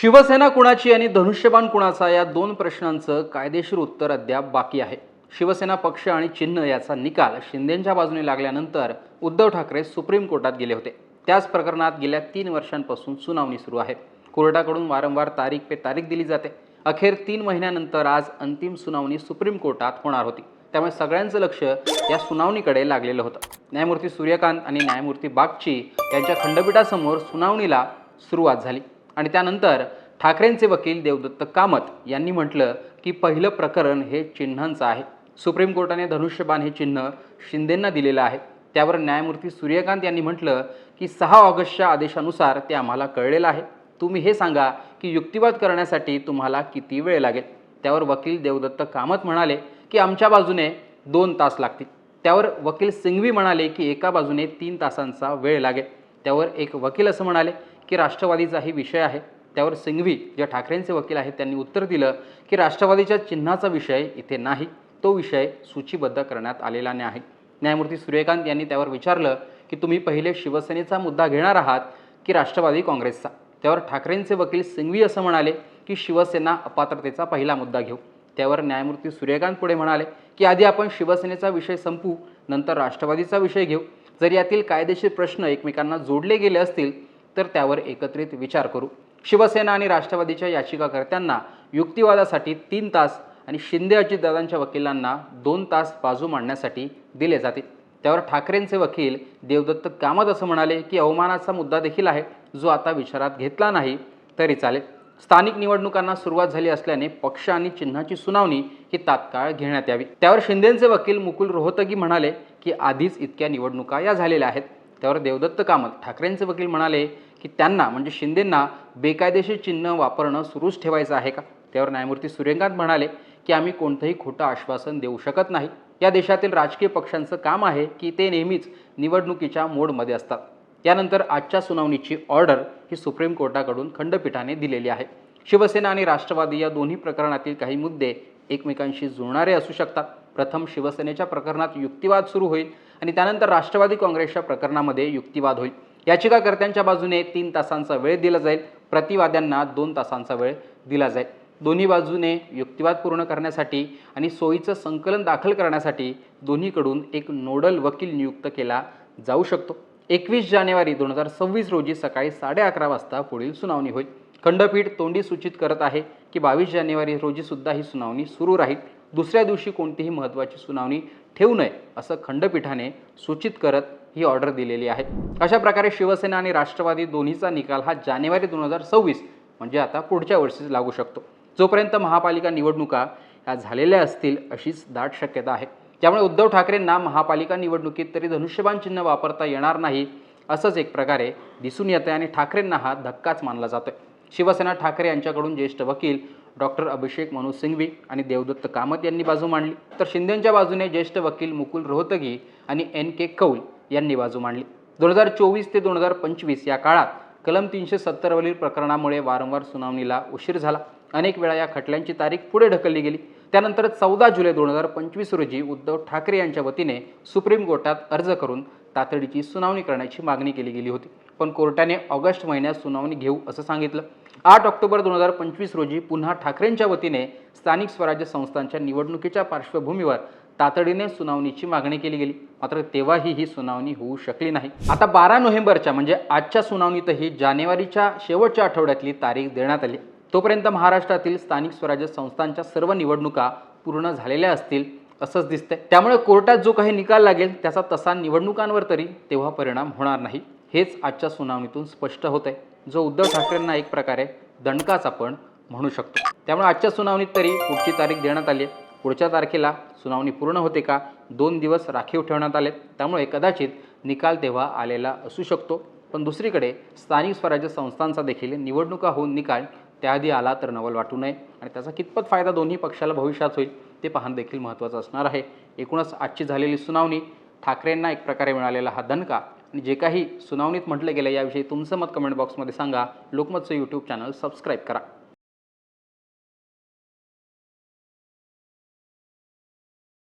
शिवसेना कुणाची आणि धनुष्यबाण कुणाचा या दोन प्रश्नांचं कायदेशीर उत्तर अद्याप बाकी आहे. शिवसेना पक्ष आणि चिन्ह याचा निकाल शिंदेंच्या बाजूने लागल्यानंतर उद्धव ठाकरे सुप्रीम कोर्टात गेले होते. त्याच प्रकरणात गेल्या तीन वर्षांपासून सुनावणी सुरू आहे. कोर्टाकडून वारंवार तारीख पे तारीख दिली जाते. अखेर तीन महिन्यानंतर आज अंतिम सुनावणी सुप्रीम कोर्टात होणार होती. त्यामुळे सगळ्यांचं लक्ष या सुनावणीकडे लागलेलं होतं. न्यायमूर्ती सूर्यकांत आणि न्यायमूर्ती बागची यांच्या खंडपीठासमोर सुनावणीला सुरुवात झाली. आणि त्यानंतर ठाकरेंचे वकील देवदत्त कामत यांनी म्हटलं की पहिलं प्रकरण हे चिन्हांचं आहे. सुप्रीम कोर्टाने धनुष्यबाण हे चिन्ह शिंदेंना दिलेलं आहे. त्यावर न्यायमूर्ती सूर्यकांत यांनी म्हटलं की सहा ऑगस्टच्या आदेशानुसार ते आम्हाला कळलेलं आहे. तुम्ही हे सांगा की युक्तिवाद करण्यासाठी तुम्हाला किती वेळ लागेल? त्यावर वकील देवदत्त कामत म्हणाले की आमच्या बाजूने दोन तास लागतील. त्यावर वकील सिंघवी म्हणाले की एका बाजूने तीन तासांचा वेळ लागेल. त्यावर एक वकील असं म्हणाले की राष्ट्रवादीचाही विषय आहे त्यावर सिंघवी जे ठाकरेंचे वकील आहेत त्यांनी उत्तर दिलं की राष्ट्रवादीच्या चिन्हाचा विषय इथे नाही. तो विषय सूचीबद्ध करण्यात आलेला नाही. न्यायमूर्ती सूर्यकांत यांनी त्यावर विचारलं की तुम्ही पहिले शिवसेनेचा मुद्दा घेणार आहात की राष्ट्रवादी काँग्रेसचा? त्यावर ठाकरेंचे वकील सिंघवी असं म्हणाले की शिवसेना अपात्रतेचा पहिला मुद्दा घेऊ. त्यावर न्यायमूर्ती सूर्यकांत पुढे म्हणाले की आधी आपण शिवसेनेचा विषय संपू नंतर राष्ट्रवादीचा विषय घेऊ. जर यातील कायदेशीर प्रश्न एकमेकांना जोडले गेले असतील तर त्यावर एकत्रित विचार करू. शिवसेना आणि राष्ट्रवादीच्या याचिकाकर्त्यांना युक्तिवादासाठी तीन तास आणि शिंदे अजितदादांच्या वकिलांना दोन तास बाजू मांडण्यासाठी दिले जातील त्यावर ठाकरेंचे वकील देवदत्त कामत असं म्हणाले की अवमानाचा मुद्दा देखील आहे जो आता विचारात घेतला नाही तरी चालेल. स्थानिक निवडणुकांना सुरुवात झाली असल्याने पक्ष आणि चिन्हाची सुनावणी ही तात्काळ घेण्यात यावी. त्यावर शिंदेचे वकील मुकुल रोहतगी म्हणाले की आधीच इतक्या निवडणुका या झालेल्या आहेत. त्यावर देवदत्त कामत ठाकरेंचे वकील म्हणाले की त्यांना म्हणजे शिंदेंना बेकायदेशीर चिन्ह वापरणं सुरूच ठेवायचं आहे का? त्यावर न्यायमूर्ती सूर्यकांत म्हणाले की आम्ही कोणतंही खोटं आश्वासन देऊ शकत नाही. या देशातील राजकीय पक्षांचं काम आहे की ते नेहमीच निवडणुकीच्या मोडमध्ये असतात. त्यानंतर आजच्या सुनावणीची ऑर्डर ही सुप्रीम कोर्टाकडून खंडपीठाने दिलेली आहे. शिवसेना आणि राष्ट्रवादी या दोन्ही प्रकरणातील काही मुद्दे एकमेकांशी जुळणारे असू शकतात. प्रथम शिवसेनेच्या प्रकरणात युक्तिवाद सुरू होईल आणि त्यानंतर राष्ट्रवादी काँग्रेसच्या प्रकरणामध्ये युक्तिवाद होईल. याचिकाकर्त्यांच्या बाजूने तीन तासांचा वेळ दिला जाईल. प्रतिवाद्यांना दोन तासांचा वेळ दिला जाईल. दोन्ही बाजूने युक्तिवाद पूर्ण करण्यासाठी आणि सोयीचं संकलन दाखल करण्यासाठी दोन्हीकडून एक नोडल वकील नियुक्त केला जाऊ शकतो. एकवीस जानेवारी दोन हजार सव्वीस रोजी सकाळी साडे अकरा वाजता पुढील सुनावणी होईल. खंडपीठ तोंडी सूचित करत आहे की बावीस जानेवारी रोजीसुद्धा ही सुनावणी सुरू राहील. दुसऱ्या दिवशी कोणतीही महत्त्वाची सुनावणी ठेवू नये असं खंडपीठाने सूचित करत ही ऑर्डर दिलेली आहे. अशा प्रकारे शिवसेना आणि राष्ट्रवादी दोन्हीचा निकाल हा जानेवारी दोन हजार सव्वीस म्हणजे आता पुढच्या वर्षीच लागू शकतो. जोपर्यंत महापालिका निवडणुका ह्या झालेल्या असतील अशीच दाट शक्यता आहे. त्यामुळे उद्धव ठाकरेंना महापालिका निवडणुकीत तरी धनुष्यबाण चिन्ह वापरता येणार नाही असंच एक प्रकारे दिसून येतं आणि ठाकरेंना हा धक्काच मानला जातोय. शिवसेना ठाकरे यांच्याकडून ज्येष्ठ वकील डॉक्टर अभिषेक मनोज सिंघवी आणि देवदत्त कामत यांनी बाजू मांडली. तर शिंदेंच्या बाजूने ज्येष्ठ वकील मुकुल रोहतगी आणि एन के कौल यांनी बाजू मांडली. दोन हजार चोवीस ते दोन हजार पंचवीस या काळात कलम तीनशे सत्तरवरील प्रकरणामुळे वारंवार सुनावणीला उशीर झाला. अनेक वेळा या खटल्यांची तारीख पुढे ढकलली गेली. त्यानंतर चौदा जुलै दोन हजार पंचवीस रोजी उद्धव ठाकरे यांच्या वतीने सुप्रीम कोर्टात अर्ज करून तातडीची सुनावणी करण्याची मागणी केली गेली होती. पण कोर्टाने ऑगस्ट महिन्यात सुनावणी घेऊ असं सांगितलं. आठ ऑक्टोबर दोन हजार पंचवीस रोजी पुन्हा ठाकरेंच्या वतीने स्थानिक स्वराज्य संस्थांच्या निवडणुकीच्या पार्श्वभूमीवर तातडीने सुनावणीची मागणी केली गेली. मात्र तेव्हाही ही सुनावणी होऊ शकली नाही. आता बारा नोव्हेंबरच्या म्हणजे आजच्या सुनावणीतही जानेवारीच्या शेवटच्या आठवड्यातली तारीख देण्यात आली. तोपर्यंत महाराष्ट्रातील स्थानिक स्वराज्य संस्थांच्या सर्व निवडणुका पूर्ण झालेल्या असतील असंच दिसतंय. त्यामुळे कोर्टात जो काही निकाल लागेल त्याचा तसा निवडणुकांवर तरी तेव्हा परिणाम होणार नाही. हेच आजच्या सुनावणीतून स्पष्ट होत आहे जो उद्धव ठाकरेंना एक प्रकारे दणकाच आपण म्हणू शकतो. त्यामुळे आजच्या सुनावणीत तरी पुढची तारीख देण्यात आली आहे. पुढच्या तारखेला सुनावणी पूर्ण होते का? दोन दिवस राखीव ठेवण्यात आले त्यामुळे कदाचित निकाल तेव्हा आलेला असू शकतो. पण दुसरीकडे स्थानिक स्वराज्य संस्थांचा देखील निवडणुका होऊन निकाल त्याआधी आला तर नवल वाटू नये आणि त्याचा कितपत फायदा दोन्ही पक्षाला भविष्यात होईल ते पाहणं देखील महत्त्वाचं असणार आहे. एकूणच आजची झालेली सुनावणी ठाकरेंना एक प्रकारे मिळालेला हा दणका आणि जे काही सुनावणीत म्हटलं गेलं याविषयी तुमचं मत कमेंट बॉक्समध्ये सांगा. लोकमतचं यूट्यूब चॅनल सबस्क्राईब करा.